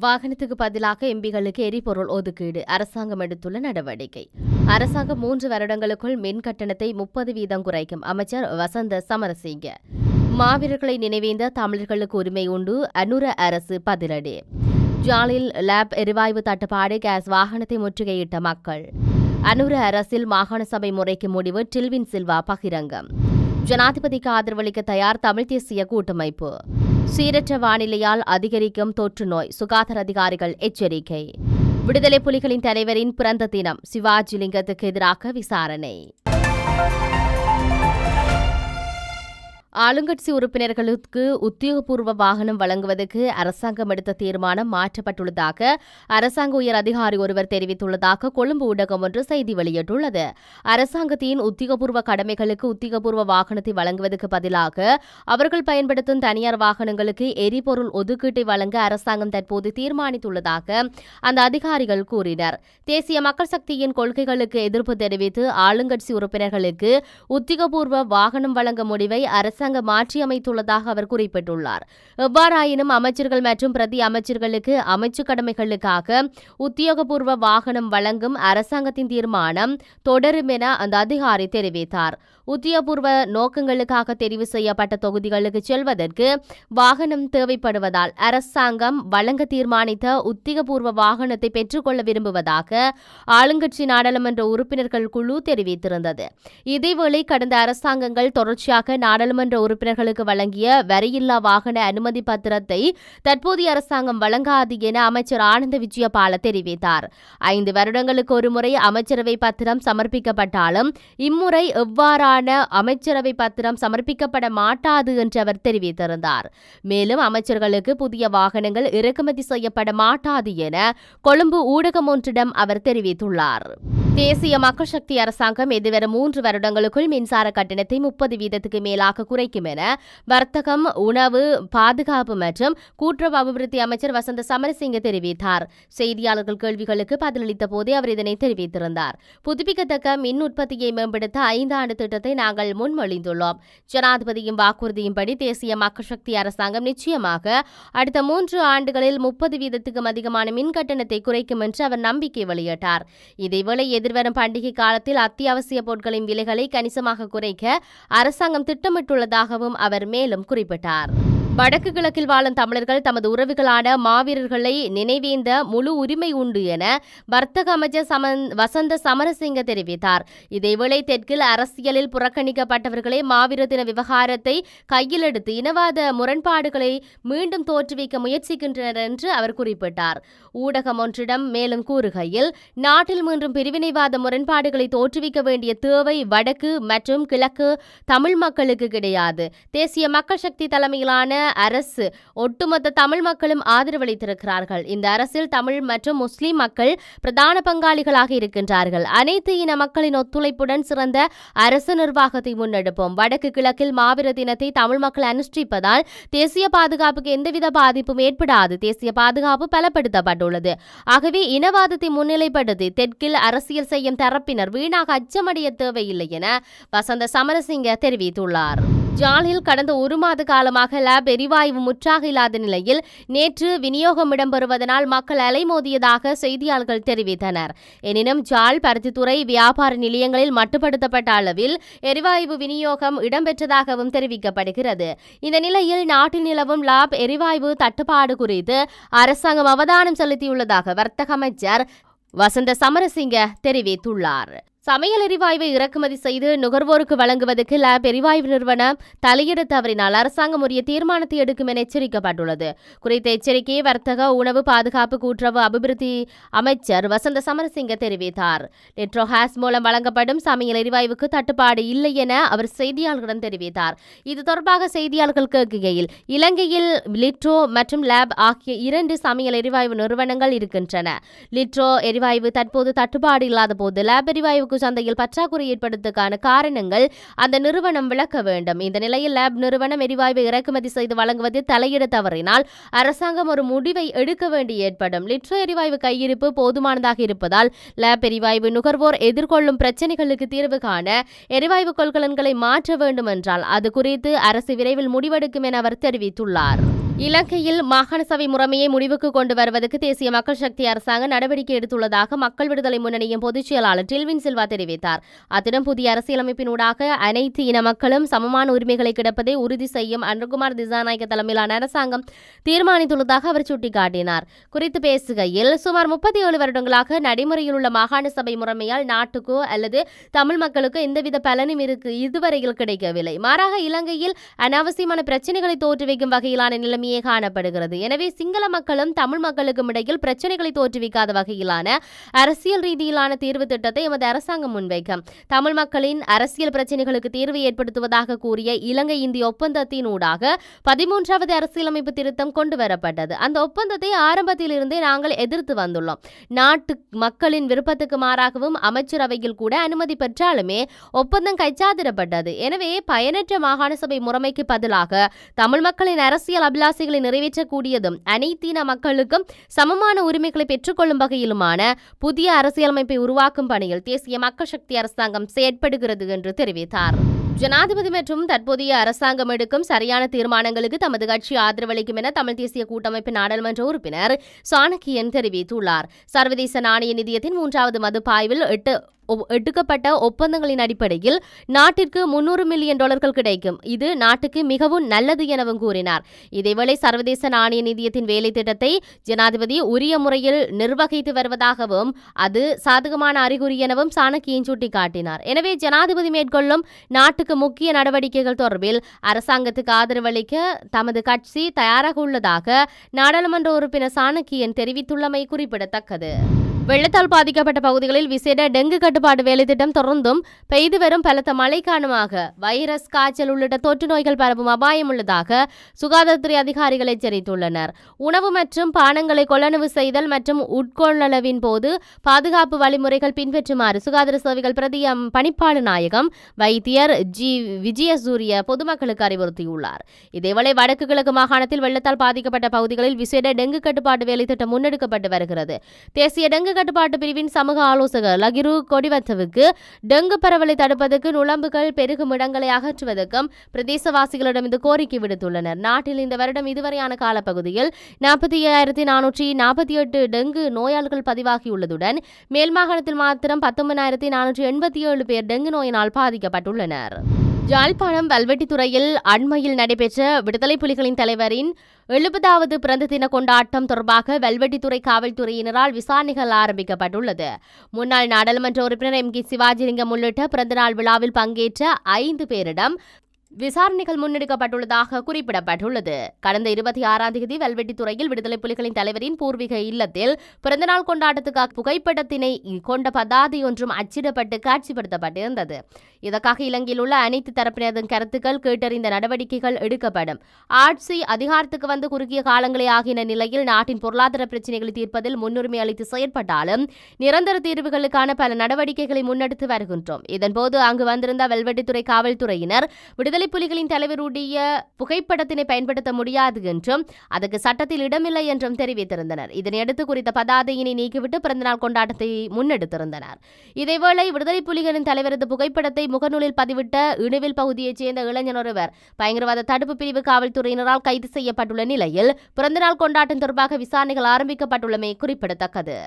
வாகனத்துக்கு பதிலாக எம்பிகளுக்கு எரிபொருள் ஒதுக்கீடு. அரசாங்கம் எடுத்துள்ள நடவடிக்கை. அரசாங்கம் மூன்று வருடங்களுக்குள் மின் கட்டணத்தை முப்பது வீதம் குறைக்கும். அமைச்சர் வசந்த சமரசிங்க. மாவீரர்களை நினைவேந்த தமிழர்களுக்கு உரிமை உண்டு. அனுர அரசு பதிலடி. ஜாலில் லேப் எரிவாயு தட்டுப்பாடு. கேஸ் வாகனத்தை முற்றுகையிட்ட மக்கள். அனுர அரசில் மாகாண சபை முறைக்கு முடிவு. டில்வின் சில்வா பகிரங்கம். ஜனாதிபதிக்கு ஆதரவளிக்க தயார் தமிழ் தேசிய கூட்டமைப்பு. சீரற்ற வானிலையால் அதிகரிக்கும் தொற்று நோய் சுகாதார அதிகாரிகள் எச்சரிக்கை. விடுதலை புலிகளின் தலைவரின் பிறந்த தினம் சிவாஜிலிங்கத்துக்கு எதிராக விசாரணை. ஆளுங்கட்சி உறுப்பினர்களுக்கு உத்தியோகபூர்வ வாகனம் வழங்குவதற்கு அரசாங்கம் எடுத்த தீர்மானம் மாற்றப்பட்டுள்ளதாக அரசாங்க உயர் அதிகாரி ஒருவர் தெரிவித்துள்ளதாக கொழும்பு ஊடகம் ஒன்று செய்தி வெளியிட்டுள்ளது. அரசாங்கத்தின் உத்தியோகபூர்வ கடமைகளுக்கு உத்தியோகபூர்வ வாகனத்தை வழங்குவதற்கு பதிலாக அவர்கள் பயன்படுத்தும் தனியார் வாகனங்களுக்கு எரிபொருள் ஒதுக்கீட்டை வழங்க அரசாங்கம் தற்போது தீர்மானித்துள்ளதாக அந்த அதிகாரிகள் கூறினர். தேசிய மக்கள் சக்தியின் கொள்கைகளுக்கு எதிர்ப்பு தெரிவித்து ஆளுங்கட்சி உறுப்பினர்களுக்கு உத்தியோகபூர்வ வாகனம் வழங்க முடிவை அரசு அரசாங்கம் மாற்றியமைத்துள்ளதாக அவர் குறிப்பிட்டுள்ளார். எவ்வாறாயினும் அமைச்சர்கள் மற்றும் பிரதி அமைச்சர்களுக்கு அமைச்சு கடமைகளுக்காக உத்தியோகபூர்வ வாகனம் வழங்கும் அரசாங்கத்தின் தீர்மானம் தொடரும் என அந்த அதிகாரி தெரிவித்தார். உத்தியபூர்வ நோக்கங்களுக்காக தெரிவு செய்யப்பட்ட தொகுதிகளுக்கு செல்வதற்கு வாகனம் தேவைப்படுவதால் அரசாங்கம் வழங்க தீர்மானித்த உத்தியபூர்வ வாகனத்தை பெற்றுக்கொள்ள விரும்புவதாக ஆளுங்கட்சி நாடாளுமன்ற உறுப்பினர்கள் குழு தெரிவித்திருந்தது. இதேவேளை கடந்த அரசாங்கங்கள் தொடர்ச்சியாக நாடாளுமன்ற உறுப்பினர்களுக்கு வழங்கிய வரியில்லா வாகன அனுமதி பத்திரத்தை தற்போதைய அரசாங்கம் வழங்காது என அமைச்சர் ஆனந்த விஜயபால தெரிவித்தார். ஐந்து வருடங்களுக்கு ஒருமுறை அமைச்சரவை பத்திரம் சமர்ப்பிக்கப்பட்டாலும் இம்முறை எவ்வாறான தொடர்பான அமைச்சரவை பத்திரம் சமர்ப்பிக்கப்பட மாட்டாது என்று அவர் தெரிவித்திருந்தார். மேலும் அமைச்சர்களுக்கு புதிய வாகனங்கள் இறக்குமதி செய்யப்பட மாட்டாது என கொழும்பு ஊடகம் ஒன்றிடம் அவர் தெரிவித்துள்ளார். தேசிய மக்கள் சக்தி அரசாங்கம் எதிர்வரும் மூன்று வருடங்களுக்குள் மின்சார கட்டணத்தை முப்பது வீதத்துக்கு மேலாக குறைக்கும் என வர்த்தகம் உணவு பாதுகாப்பு மற்றும் கூட்டுறவு அபிவிருத்தி அமைச்சர் வசந்த சமரசிங்க தெரிவித்தார். செய்தியாளர்கள் கேள்விகளுக்கு பதிலளித்த போதே அவர் இதனை தெரிவித்திருந்தார். புதுப்பிக்கத்தக்க மின் உற்பத்தியை மேம்படுத்த ஐந்தாண்டு திட்டத்தை திட்டத்தை நாங்கள் முன்மொழிந்துள்ளோம். ஜனாதிபதியின் வாக்குறுதியின்படி தேசிய மக்கள் சக்தி அரசாங்கம் நிச்சயமாக அடுத்த மூன்று ஆண்டுகளில் முப்பது வீதத்துக்கும் அதிகமான மின் கட்டணத்தை குறைக்கும் என்று அவர் நம்பிக்கை வெளியிட்டார். இதேவேளை எதிர்வரும் பண்டிகை காலத்தில் அத்தியாவசிய பொருட்களின் விலைகளை கணிசமாக குறைக்க அரசாங்கம் திட்டமிட்டுள்ளதாகவும் அவர் மேலும் குறிப்பிட்டார். வடக்கு கிழக்கில் வாழும் தமிழர்கள் தமது உறவுகளான மாவீரர்களை நினைவேந்த முழு உரிமை உண்டு என வர்த்தக அமைச்சர் சமன் வசந்த சமரசிங்க தெரிவித்தார். இதேவேளை தெற்கில் அரசியலில் புறக்கணிக்கப்பட்டவர்களே மாவீர தின விவகாரத்தை கையில் எடுத்து இனவாத முரண்பாடுகளை மீண்டும் தோற்றுவிக்க முயற்சிக்கின்றனர் என்று அவர் குறிப்பிட்டார். ஊடகம் ஒன்றிடம் மேலும் கூறுகையில் நாட்டில் மீண்டும் பிரிவினைவாத முரண்பாடுகளை தோற்றுவிக்க வேண்டிய தேவை வடக்கு மற்றும் கிழக்கு தமிழ் மக்களுக்கு கிடையாது. தேசிய மக்கள் சக்தி தலைமையிலான அரசு. ஒட்டுமொத்த தமிழ் மக்களும் ஆதரவளித்திருக்கிறார்கள் இந்த அரசில் தமிழ் மற்றும் முஸ்லிம் மக்கள் பிரதான பங்காளிகளாக இருக்கின்றார்கள். அனைத்து இன மக்களின் ஒத்துழைப்புடன் சிறந்த அரசு நிர்வாகத்தை முன்னெடுப்போம். வடக்கு கிழக்கில் மாவீர தினத்தை தமிழ் மக்கள் அனுஷ்டிப்பதால் தேசிய பாதுகாப்புக்கு எந்தவித பாதிப்பும் ஏற்படாது. தேசிய பாதுகாப்பு பலப்படுத்தப்பட்டுள்ளது. ஆகவே இனவாதத்தை முன்னிலைப்படுத்தி தெற்கில் அரசியல் செய்யும் தரப்பினர் வீணாக அச்சமடைய தேவையில்லை என வசந்த சமரசிங்க தெரிவித்துள்ளார். ஜாலில் கடந்த ஒரு மாத காலமாக லேப் எரிவாயு முற்றாக இல்லாத நிலையில் நேற்று விநியோகம் இடம்பெறுவதனால் மக்கள் அலைமோதியதாக செய்தியாளர்கள் தெரிவித்தனர். எனினும் ஜால் பருத்தித்துறை வியாபார நிலையங்களில் மட்டுப்படுத்தப்பட்ட அளவில் எரிவாயு விநியோகம் இடம்பெற்றதாகவும் தெரிவிக்கப்படுகிறது. இந்த நிலையில் நாட்டில் நிலவும் லாப் எரிவாயு தட்டுப்பாடு குறித்து அரசாங்கம் அவதானம் செலுத்தியுள்ளதாக வர்த்தக அமைச்சர் வசந்த சமரசிங்க தெரிவித்துள்ளார். சமையல் எரிவாயுவை இறக்குமதி செய்து நுகர்வோருக்கு வழங்குவதற்கு லேப் எரிவாயு நிறுவனம் தலையிட தவறினால் அரசாங்கம் உரிய தீர்மானத்தை எடுக்கும் என எச்சரிக்கப்பட்டுள்ளது. குறித்த எச்சரிக்கையை வர்த்தக உணவு பாதுகாப்பு கூட்டுறவு அபிவிருத்தி அமைச்சர் வசந்த சமரசிங்க தெரிவித்தார். லிட்ரோஹாஸ் மூலம் வழங்கப்படும் சமையல் எரிவாயுவுக்கு தட்டுப்பாடு இல்லை என அவர் செய்தியாளர்களிடம் தெரிவித்தார். இது தொடர்பாக செய்தியாளர்கள் கேட்கையில் இலங்கையில் லிட்ரோ மற்றும் லேப் ஆகிய இரண்டு சமையல் எரிவாயு நிறுவனங்கள் இருக்கின்றன. லிட்ரோ எரிவாயு தற்போது தட்டுப்பாடு இல்லாத போது லேப் எரிவாயுவுக்கு சரக்கு சந்தையில் பற்றாக்குறை ஏற்படுவதற்கான காரணங்கள் அந்த நிறுவனம் விளக்க வேண்டும். இந்த நிலையில் லேப் நிறுவனம் எரிவாயு இறக்குமதி செய்து வழங்குவதில் தலையிட தவறினால் அரசாங்கம் ஒரு முடிவை எடுக்க வேண்டி ஏற்படும். லிட்ரோ எரிவாயு கையிருப்பு போதுமானதாக இருப்பதால் லேப் எரிவாயு நுகர்வோர் எதிர்கொள்ளும் பிரச்சினைகளுக்கு தீர்வு காண எரிவாயு கொள்கலன்களை மாற்ற வேண்டும் என்றால் அது குறித்து அரசு விரைவில் முடிவெடுக்கும் என அவர் தெரிவித்துள்ளார். இலங்கையில் மாகாண சபை முறைமையை முடிவுக்கு கொண்டு வருவதற்கு தேசிய மக்கள் சக்தி அரசாங்கம் நடவடிக்கை எடுத்துள்ளதாக மக்கள் விடுதலை முன்னணியின் பொதுச் செயலாளர் டில்வின் சில்வா தெரிவித்தார். அத்துடன் புதிய அரசியலமைப்பினூடாக அனைத்து இன மக்களும் சமமான உரிமைகளை கிடப்பதை உறுதி செய்யும் அனுகுமார் திசாநாயக்க தலைமையிலான அரசாங்கம் தீர்மானித்துள்ளதாக அவர் சுட்டிக்காட்டினார். குறித்து பேசுகையில் சுமார் முப்பத்தி ஏழு வருடங்களாக நடைமுறையில் உள்ள மாகாண சபை முறைமையால் நாட்டுக்கோ அல்லது தமிழ் மக்களுக்கோ எந்தவித பலனும் இருக்கு இதுவரையில் கிடைக்கவில்லை. மாறாக இலங்கையில் அனாவசியமான பிரச்சனைகளை தோற்றுவிக்கும் வகையிலான நிலைமையே காணப்படுகிறது. எனவே சிங்கள மக்களும் தமிழ் மக்களுக்கும் இடையில் பிரச்சனைகளை தோற்றுவிக்காத வகையிலான அரசியல் ரீதியிலான தீர்வு திட்டத்தை எமது அரசாங்கம் அரசாங்கம் முன்வைக்கும். தமிழ் மக்களின் அரசியல் பிரச்சினைகளுக்கு தீர்வு ஏற்படுத்துவதாக கூறிய இலங்கை இந்திய ஒப்பந்தத்தினூடாக பதிமூன்றாவது அரசியலமைப்பு திருத்தம் கொண்டு வரப்பட்டது அந்த ஒப்பந்தத்தை ஆரம்பத்தில் இருந்தே நாங்கள் எதிர்த்து வந்துள்ளோம். நாட்டு மக்களின் விருப்பத்துக்கு மாறாகவும் அமைச்சரவையில் கூட அனுமதி பெற்றாலுமே ஒப்பந்தம் கைச்சாதிடப்பட்டது எனவே பயனற்ற மாகாண சபை முறைமைக்கு பதிலாக தமிழ் மக்களின் அரசியல் அபிலாசைகளை நிறைவேற்றக்கூடியதும் அனைத்தின மக்களுக்கும் சமமான உரிமைகளை பெற்றுக்கொள்ளும் வகையிலுமான புதிய அரசியலமைப்பை உருவாக்கும் பணியில் தேசிய மக்கள் சக்தி அரசாங்கம் செயற்படுகிறது என்று தெரிவித்தார். ஜனாதிபதி மற்றும் தற்போதைய அரசாங்கம் எடுக்கும் சரியான தீர்மானங்களுக்கு தமது கட்சி ஆதரவளிக்கும் என தமிழ் தேசிய கூட்டமைப்பு நாடாளுமன்ற உறுப்பினர் சாணக்கியன் தெரிவித்துள்ளார். சர்வதேச நாணய நிதியத்தின் மூன்றாவது மதுப்பாய்வில் எட்டு எடுக்கப்பட்ட ஒப்பந்தங்களின் அடிப்படையில் நாட்டிற்கு முன்னூறு மில்லியன் டாலர்கள் கிடைக்கும். இது நாட்டுக்கு மிகவும் நல்லது எனவும் கூறினார். இதேவேளை சர்வதேச நாணய நிதியத்தின் வேலை திட்டத்தை ஜனாதிபதி உரிய முறையில் நிர்வகித்து வருவதாகவும் அது சாதகமான அறிகுறி எனவும் சாணக்கியன் சுட்டிக்காட்டினார். எனவே ஜனாதிபதி மேற்கொள்ளும் நாட்டுக்கு முக்கிய நடவடிக்கைகள் தொடர்பில் அரசாங்கத்துக்கு ஆதரவளிக்க தமது கட்சி தயாராக உள்ளதாக நாடாளுமன்ற உறுப்பினர் சாணக்கியன் தெரிவித்துள்ளமை குறிப்பிடத்தக்கது. வெள்ளத்தால் பாதிக்கப்பட்ட பகுதிகளில் விசேட டெங்கு கட்டுப்பாடு வேலைத்திட்டம் தொடர்ந்தும் பெய்து வரும் பலத்த மழை காரணமாக வைரஸ் காய்ச்சல் உள்ளிட்ட தொற்று நோய்கள் பரவும் அபாயம் உள்ளதாக சுகாதாரத்துறை அதிகாரிகள் எச்சரித்துள்ளனர். உணவு மற்றும் பானங்களை கொள்ளளவு செய்தல் மற்றும் உட்கொள்ளளவின் போது பாதுகாப்பு வழிமுறைகள் பின்பற்றுமாறு சுகாதார சேவைகள் பிரதி பணிப்பாளர் நாயகம் வைத்தியர் ஜி விஜயசூரிய பொதுமக்களுக்கு அறிவுறுத்தியுள்ளார். இதேவேளை வடக்கு கிழக்கு மாகாணத்தில் வெள்ளத்தால் பாதிக்கப்பட்ட பகுதிகளில் விசேட டெங்கு கட்டுப்பாட்டு வேலைத்திட்டம் முன்னெடுக்கப்பட்டு வருகிறது. தேசிய டெங்கு கட்டுப்பாட்டு பிரிவின் சமூக ஆலோசகர் லகிரு கொடிவத்தவுக்கு டெங்கு பரவலை தடுப்பதற்கு நுழம்புகள் பெருகும் இடங்களை அகற்றுவதற்கும் பிரதேசவாசிகளிடம் இந்த கோரிக்கை விடுத்துள்ளனர். நாட்டில் இந்த வருடம் இதுவரையான காலப்பகுதியில் நாற்பத்தி ஏழாயிரத்தி நானூற்றி நாற்பத்தி எட்டு டெங்கு நோயாளிகள் பதிவாகியுள்ளதுடன் மேல் மாகாணத்தில் மாத்திரம் பத்தொன்பதாயிரத்தி நானூற்றி எண்பத்தி ஏழு பேர் டெங்கு நோயினால் பாதிக்கப்பட்டுள்ளனர். யாழ்ப்பாணம் வல்வெட்டித்துறையில் அண்மையில் நடைபெற்ற விடுதலை புலிகளின் தலைவரின் எழுபதாவது பிறந்த தின கொண்டாட்டம் தொடர்பாக வெல்வெட்டித்துறை காவல்துறையினரால் விசாரணைகள் ஆரம்பிக்கப்பட்டுள்ளது. முன்னாள் நாடாளுமன்ற உறுப்பினர் எம் கே சிவாஜிலிங்கம் உள்ளிட்ட பிறந்தநாள் விழாவில் பங்கேற்ற ஐந்து பேரிடம் விசாரணைகள் முன்னெடுக்கப்பட்டுள்ளதாக குறிப்பிடப்பட்டுள்ளது. கடந்த இருபத்தி ஆறாம் தேதி வல்வெட்டித்துறையில் விடுதலை புலிகளின் தலைவரின் பூர்வீக இல்லத்தில் பிறந்தநாள் கொண்டாட்டத்துக்காக புகைப்படத்தினை கொண்ட பதாதி ஒன்றும் அச்சிடப்பட்டு காட்சிப்படுத்தப்பட்டிருந்தது. இதற்காக இலங்கையில் உள்ள அனைத்து தரப்பினரின் கருத்துக்கள் கேட்டறிந்த நடவடிக்கைகள் எடுக்கப்படும். ஆட்சி அதிகாரத்துக்கு வந்து குறுகிய காலங்களே ஆகின நிலையில் நாட்டின் பொருளாதார பிரச்சினைகளை தீர்ப்பதில் முன்னுரிமை அளித்து செயற்பட்டாலும் நிரந்தர தீர்வுகளுக்கான பல நடவடிக்கைகளை முன்னெடுத்து வருகின்றோம். இதன்போது அங்கு வந்திருந்த வெல்வெட்டித்துறை காவல்துறையினர் விடுதலை விடுதலை புலிகளின் தலைவருடைய புகைப்படத்தினை பயன்படுத்த முடியாது என்றும் அதற்கு சட்டத்தில் இடமில்லை என்றும் தெரிவித்திருந்தனர். இதனையடுத்து குறித்த பதாதையினை நீக்கிவிட்டு பிறந்தநாள் கொண்டாட்டத்தை முன்னெடுத்திருந்தனர். இதேவேளை விடுதலை புலிகளின் தலைவரது புகைப்படத்தை முகநூலில் பதிவிட்ட இணுவில் பகுதியைச் சேர்ந்த இளைஞர் ஒருவர் பயங்கரவாத தடுப்பு பிரிவு காவல்துறையினரால் கைது செய்யப்பட்டுள்ள நிலையில் பிறந்தநாள் கொண்டாட்டம் தொடர்பாக விசாரணைகள் ஆரம்பிக்கப்பட்டுள்ளமை குறிப்பிடத்தக்கது.